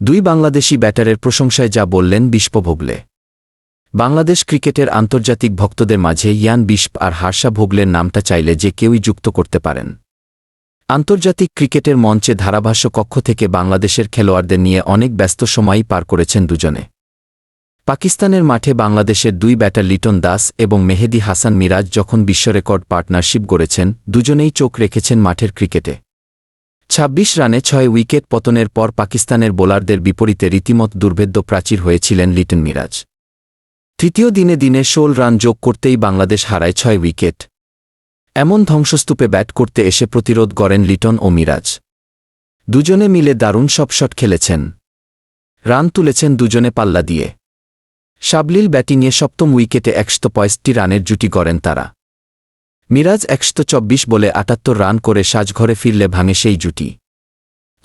দুই বাংলাদেশি ব্যাটারের প্রশংসায় যা বললেন বিস্প ভোগলে বাংলাদেশ ক্রিকেটের আন্তর্জাতিক ভক্তদের মাঝে ইয়ান বিস্প আর হার্ষা ভোগলের নামটা চাইলে যে কেউই যুক্ত করতে পারেন। আন্তর্জাতিক ক্রিকেটের মঞ্চে ধারাভাষ্য কক্ষ থেকে বাংলাদেশের খেলোয়াড়দের নিয়ে অনেক ব্যস্ত সময়ই পার করেছেন দুজনে। পাকিস্তানের মাঠে বাংলাদেশের দুই ব্যাটার লিটন দাস এবং মেহেদি হাসান মিরাজ যখন বিশ্বরেকর্ড পার্টনারশিপ গড়েছেন, দুজনেই চোখ রেখেছেন মাঠের ক্রিকেটে। ২৬ রানে ছয় উইকেট পতনের পর পাকিস্তানের বোলারদের বিপরীতে রীতিমত দুর্ভেদ্য প্রাচীর হয়েছিলেন লিটন মিরাজ। তৃতীয় দিনে দিনে ষোল রান যোগ করতেই বাংলাদেশ হারায় ছয় উইকেট। এমন ধ্বংসস্তূপে ব্যাট করতে এসে প্রতিরোধ গড়েন লিটন ও মিরাজ। দুজনে মিলে দারুণ সব শট খেলেছেন। রান তুলেছেন দুজনে পাল্লা দিয়ে। সাবলীল ব্যাটিংয়ে সপ্তম উইকেটে একশত রানের জুটি গড়েন তারা। মিরাজ একশত চব্বিশ বলে আটাত্তর রান করে সাজঘরে ফিরলে ভাঙে সেই জুটি।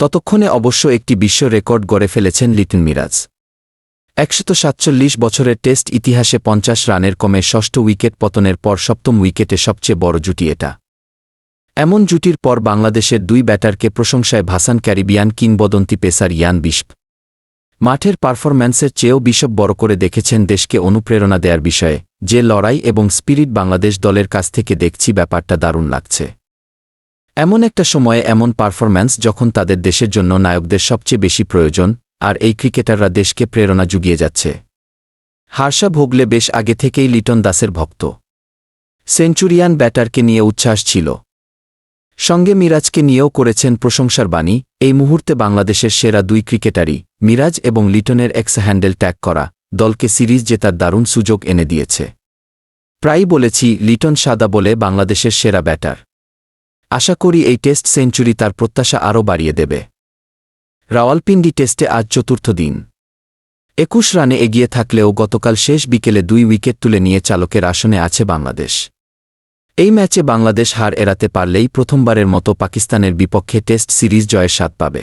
ততক্ষণে অবশ্য একটি বিশ্ব রেকর্ড গড়ে ফেলেছেন লিটন মিরাজ। একশত সাতচল্লিশ বছরের টেস্ট ইতিহাসে পঞ্চাশ রানের কমে ষষ্ঠ উইকেট পতনের পর সপ্তম উইকেটে সবচেয়ে বড় জুটি এটা। এমন জুটির পর বাংলাদেশের দুই ব্যাটারকে প্রশংসায় ভাসান ক্যারিবিয়ান কিংবদন্তি পেসার ইয়ান বিস্প মাঠের পারফরম্যান্সের চেয়েও বিশপ বড় করে দেখেছেন দেশকে অনুপ্রেরণা দেওয়ার বিষয়ে, যে লড়াই এবং স্পিরিট বাংলাদেশ দলের কাছ থেকে দেখছি ব্যাপারটা দারুণ লাগছে। এমন একটা সময়ে এমন পারফরম্যান্স যখন তাদের দেশের জন্য নায়কদের সবচেয়ে বেশি প্রয়োজন, আর এই ক্রিকেটাররা দেশকে প্রেরণা জুগিয়ে যাচ্ছে। হার্ষা ভোগলে বেশ আগে থেকেই লিটন দাসের ভক্ত। সেঞ্চুরিয়ান ব্যাটারকে নিয়ে উচ্ছ্বাস ছিল। সঙ্গে মিরাজকে নিয়েও করেছেন প্রশংসার বাণী, এই মুহূর্তে বাংলাদেশের সেরা দুই ক্রিকেটারই। মিরাজ এবং লিটনের এক্স হ্যান্ডেল ট্যাগ করা দলকে সিরিজ জেতার দারুণ সুযোগ এনে দিয়েছে। প্রায়ই বলেছি, লিটন সাদা বলে বাংলাদেশের সেরা ব্যাটার। আশা করি এই টেস্ট সেঞ্চুরি তার প্রত্যাশা আরও বাড়িয়ে দেবে। রাওয়ালপিন্ডি টেস্টে আজ চতুর্থ দিন। একুশ রানে এগিয়ে থাকলেও গতকাল শেষ বিকেলে দুই উইকেট তুলে নিয়ে চালকের আসনে আছে বাংলাদেশ। এই ম্যাচে বাংলাদেশ হার এড়াতে পারলেই প্রথমবারের মতো পাকিস্তানের বিপক্ষে টেস্ট সিরিজ জয়ের স্বাদ পাবে।